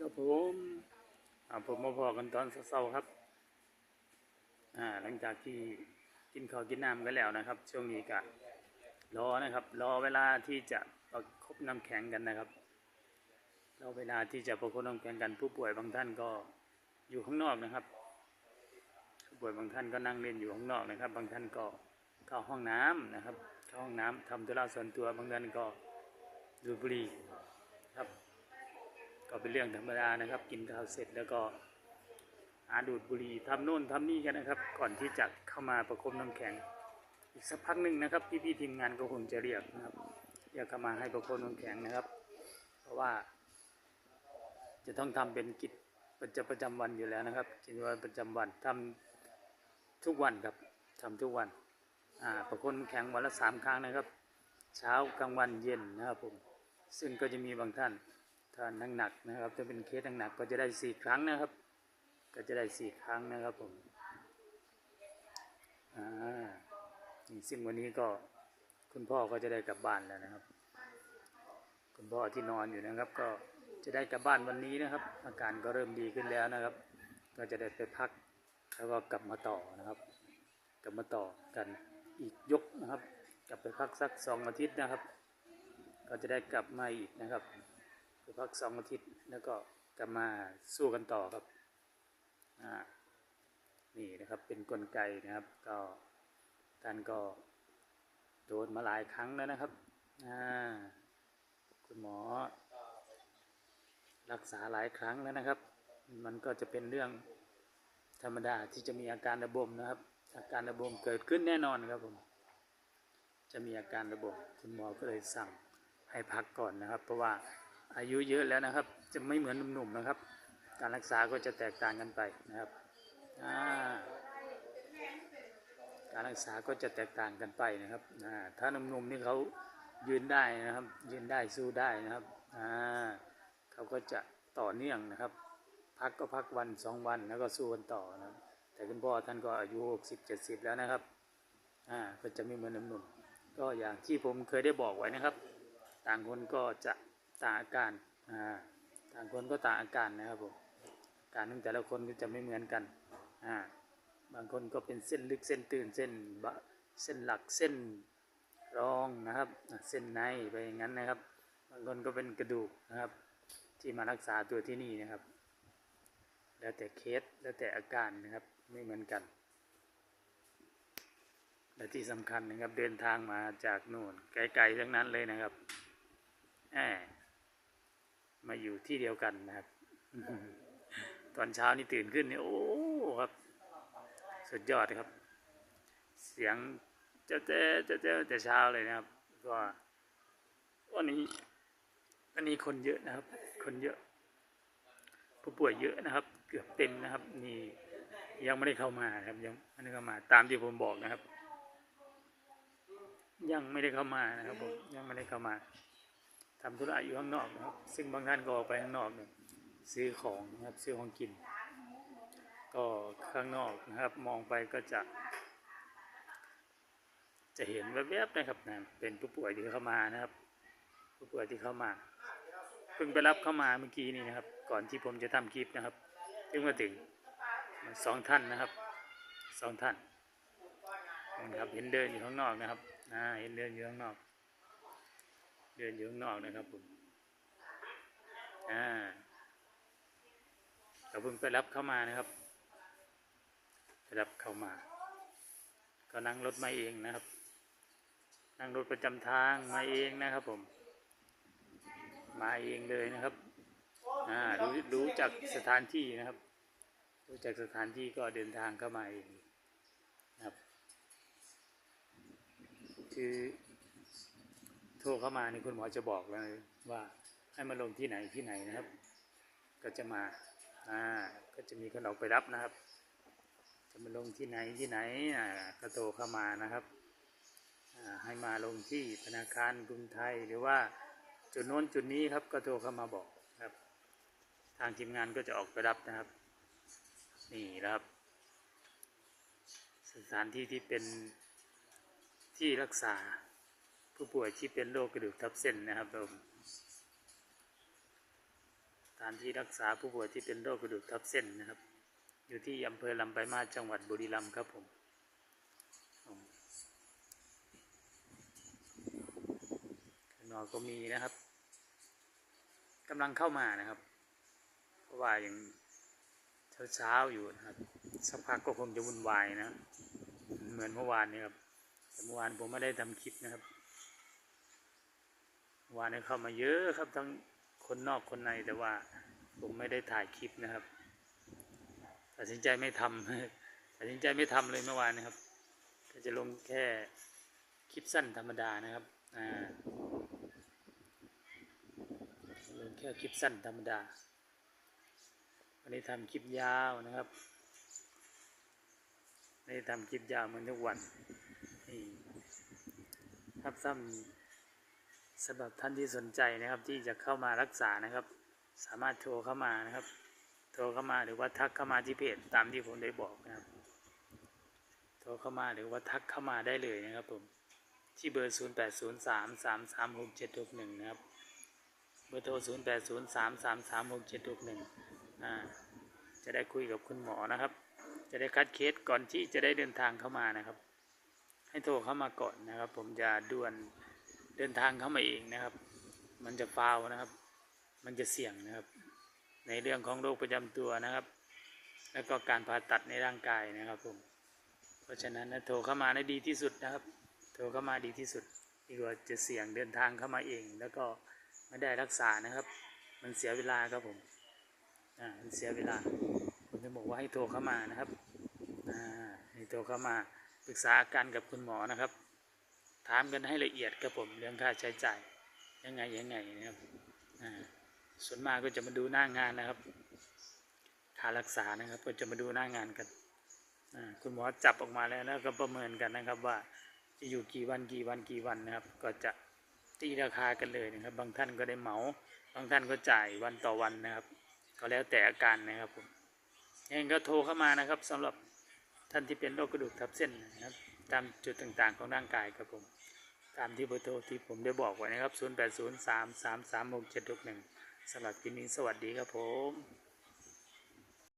ครับผมอ่าผมมาพอกันตอนเช้าครับ อ่า หลังจากที่กินข้าวกินน้ำกันแล้วนะครับ ช่วงนี้ก็รอนะครับ รอเวลาที่จะประคบน้ำแข็งกันนะครับรอเวลาที่จะประคบน้ำแข็งกันผู้ป่วยบางท่านก็อยู่ข้างนอกนะครับ ผู้ป่วยบางท่านก็นั่งเล่นอยู่ข้างนอกนะครับ บางท่านก็เข้าห้องน้ำนะครับ เข้าห้องน้ำทำธุระส่วนตัวบางท่านก็ดูบุหรี่ ก็เป็นเรื่องธรรมดานะครับ กินข้าวเสร็จแล้วก็หาดูดบุหรี่ทำโน่นทำนี่กันนะครับ ก่อนที่จะเข้ามาประคบน้ำแข็ง อีกสักพักหนึ่งนะครับพี่ๆทีมงานก็คงจะเรียกนะครับเรียกเข้ามาให้ประคบน้ำแข็งนะครับ เพราะว่า จะต้องทำเป็นกิจประจำประจำวันอยู่แล้วนะครับกิจวัตรประจำวันทำทุกวันครับทำทุกวันอ่าประคบน้ำแข็งวันละสามครั้งนะครับ เช้ากลางวันเย็นนะครับผมซึ่งก็จะมีบางท่าน ถ้านักหนักๆนะครับ ถ้าเป็นเคสหนักๆก็จะได้สี่ครั้งนะครับ ก็จะได้สี่ครั้งนะครับผมอ่าซึ่งวันนี้ก็คุณพ่อก็จะได้กลับบ้านแล้วนะครับ คุณพ่อที่นอนอยู่นะครับ ก็จะได้กลับบ้านวันนี้นะครับ อาการก็เริ่มดีขึ้นแล้วนะครับ ก็จะได้ไปพักแล้วก็กลับมาต่อนะครับ กลับมาต่อกันอีกยกนะครับ กลับไปพักสักสองอาทิตย์นะครับ ก็จะได้กลับมาอีกนะครับ พักสองอาทิตย์แล้วก็กลับมาสู้กันต่อครับนี่นะครับเป็นกลไกนะครับ ก็ท่านก็โดนมาหลายครั้งแล้วนะครับคุณหมอ รักษาหลายครั้งแล้วนะครับ มันก็จะเป็นเรื่องธรรมดาที่จะมีอาการระบมนะครับ อาการระบมเกิดขึ้นแน่นอนครับผมจะมีอาการระบมคุณหมอก็เลยสั่งให้พักก่อนนะครับ เพราะว่า อายุเยอะแล้วนะครับ จะไม่เหมือนหนุ่มๆนะครับ การรักษาก็จะแตกต่างกันไปนะครับการรักษาก็จะแตกต่างกันไปนะครับถ้าหนุ่มๆนี่เขายืนได้นะครับ ยืนได้สู้ได้นะครับเขาก็จะต่อเนื่องนะครับ พักก็พักวันสองวันแล้วก็สู้กันต่อนะครับ แต่คุณพ่อท่านก็อายุหกสิบเจ็ดสิบแล้วนะครับก็จะไม่เหมือนหนุ่มๆก็อย่างที่ผมเคยได้บอกไว้นะครับ ต่างคนก็จะ ตาอาการต่างคนก็ต่างอาการนะครับผมการของแต่ละคนก็จะไม่เหมือนกันบางคนก็เป็นเส้นลึกเส้นตื่นเส้นบะเส้นหลักเส้นรองนะครับเส้นในไปอย่างนั้นนะครับ บางคนก็เป็นกระดูกนะครับ ที่มารักษาตัวที่นี่นะครับ แล้วแต่เคสแล้วแต่อาการนะครับไม่เหมือนกันและที่สำคัญนะครับเดินทางมาจากโน่นไกลๆทั้งนั้นเลยนะครับแหม มาอยู่ที่เดียวกันนะครับ ตอนเช้านี่ตื่นขึ้นเนี่ยโอ้ครับ สุดยอดครับ เสียงเจ้าเจ้าเจ้าเจ้าแต่เช้าเลยนะครับ ก็วันนี้วันนี้คนเยอะนะครับ คนเยอะผู้ป่วยเยอะนะครับ เกือบเต็มนะครับ นี่ยังไม่ได้เข้ามาครับยังไม่ได้เข้ามา ตามที่ผมบอกนะครับ ยังไม่ได้เข้ามานะครับผมยังไม่ได้เข้ามา ทำธุระอยู่ข้างนอกนะครับ ซึ่งบางท่านก็ออกไปข้างนอกเนี่ยซื้อของนะครับซื้อของกิน ก็ข้างนอกนะครับ มองไปก็จะ จะเห็นแวบๆนะครับนะเป็นผู้ป่วยที่เข้ามานะครับ ผู้ป่วยที่เข้ามาเพิ่งไปรับเข้ามาเมื่อกี้นี่นะครับ ก่อนที่ผมจะทำคลิปนะครับเพิ่งมาถึงสองท่านนะครับสองท่านนะครับเห็นเดินอยู่ข้างนอกนะครับอ่าเห็นเดินอยู่ข้างนอก เดินอยู่ข้างนอกนะครับผมอ่าเราเพิ่งไปรับเข้ามานะครับไปรับเข้ามา ก็นั่งรถมาเองนะครับ นั่งรถประจำทางมาเองนะครับผม มาเองเลยนะครับอ่ารู้รู้จากสถานที่นะครับ รู้จากสถานที่ก็เดินทางเข้ามาเองนะครับ คือ ทรเข้ามาในคุณหมอจะบอกเลยว่าให้มาลงที่ไหนที่ไหนนะครับ ก็จะมาอ่าก็จะมีคนออกไปรับนะครับ จะมาลงที่ไหนที่ไหนอ่าก็โทรเข้ามานะครับอ่าให้มาลงที่ธนาคารกรุงไทยหรือว่าจุดโน้นจุดนี้ครับก็โทรเข้ามาบอกครับ ทางทีมงานก็จะออกไปรับนะครับ นี่นะครับ สถานที่ที่เป็นที่รักษา ผู้ป่วยที่เป็นโรคกระดูกทับเส้นนะครับผมสถานที่รักษาผู้ป่วยที่เป็นโรคกระดูกทับเส้นนะครับ อยู่ที่อำเภอลำปายมาจังหวัดบุรีรัมย์ครับผมนอกก็มีนะครับกำลังเข้ามานะครับ เพราะว่ายังเช้าๆอยู่นะครับสักพักก็คงจะวุ่นวายนะ เหมือนเมื่อวานนี้ครับแต่เมื่อวานผมไม่ได้ทำคลิปนะครับ วานี้เข้ามาเยอะครับทั้งคนนอกคนในแต่ว่าผมไม่ได้ถ่ายคลิปนะครับตัดสินใจไม่ทำตัดสินใจไม่ทำเลยเมื่อวานนะครับ ก็จะลงแค่คลิปสั้นธรรมดานะครับอ่าลงแค่คลิปสั้นธรรมดา วันนี้ทำคลิปยาวนะครับไม่ได้ทำคลิปยาวเหมือนทุกวันนี่ครับซ้ำ สำหรับท่านที่สนใจนะครับที่จะเข้ามารักษานะครับ สามารถโทรเข้ามานะครับ โทรเข้ามาหรือว่าทักเข้ามาที่เพจตามที่ผมได้บอกนะครับ โทรเข้ามาหรือว่าทักเข้ามาได้เลยนะครับผมที่เบอร์ 0 8 0 3 3 3 6 7 6 1 นะครับ เบอร์โทร 0 8 0 3 3 3 6 7 6 1อ่า จะได้คุยกับคุณหมอนะครับ จะได้คัดเคสก่อนที่จะได้เดินทางเข้ามานะครับ ให้โทรเข้ามาก่อนนะครับ ผมจะด่วน เดินทางเข้ามาเองนะครับ มันจะฟาวนะครับ มันจะเสี่ยงนะครับ ในเรื่องของโรคประจำตัวนะครับ แล้วก็การผ่าตัดในร่างกายนะครับผม เพราะฉะนั้นนะโทรเข้ามาได้ดีที่สุดนะครับ โทรเข้ามาดีที่สุดดีกว่าจะเสี่ยงเดินทางเข้ามาเอง แล้วก็ไม่ได้รักษานะครับ มันเสียเวลาครับผม อ่า มันเสียเวลา ผมจะบอกว่าให้โทรเข้ามานะครับ อ่า ให้โทรเข้ามาปรึกษาอาการกับคุณหมอนะครับ ถามกันให้ละเอียดครับผมเรื่องค่าใช้จ่ายยังไงยังไงนะครับส่วนมากก็จะมาดูหน้างานนะครับค่ารักษานะครับ ก็จะมาดูหน้างานกันคุณหมอจับออกมาแล้วแล้วก็ประเมินกันนะครับว่าจะอยู่กี่วันกี่วันกี่วันนะครับ ก็จะตีราคากันเลยนะครับ บางท่านก็ได้เหมาบางท่านก็จ่ายวันต่อวันนะครับ ก็แล้วแต่อาการนะครับผมยังไงก็โทรเข้ามานะครับสำหรับ ท่านที่เป็นโรคกระดูกทับเส้นนะครับ ตามจุดต่างๆของร่างกายครับผม ตามที่เบอร์โทรที่ผมได้บอกไว้นะครับ 0803336761สำหรับคลิปนี้สวัสดีครับผม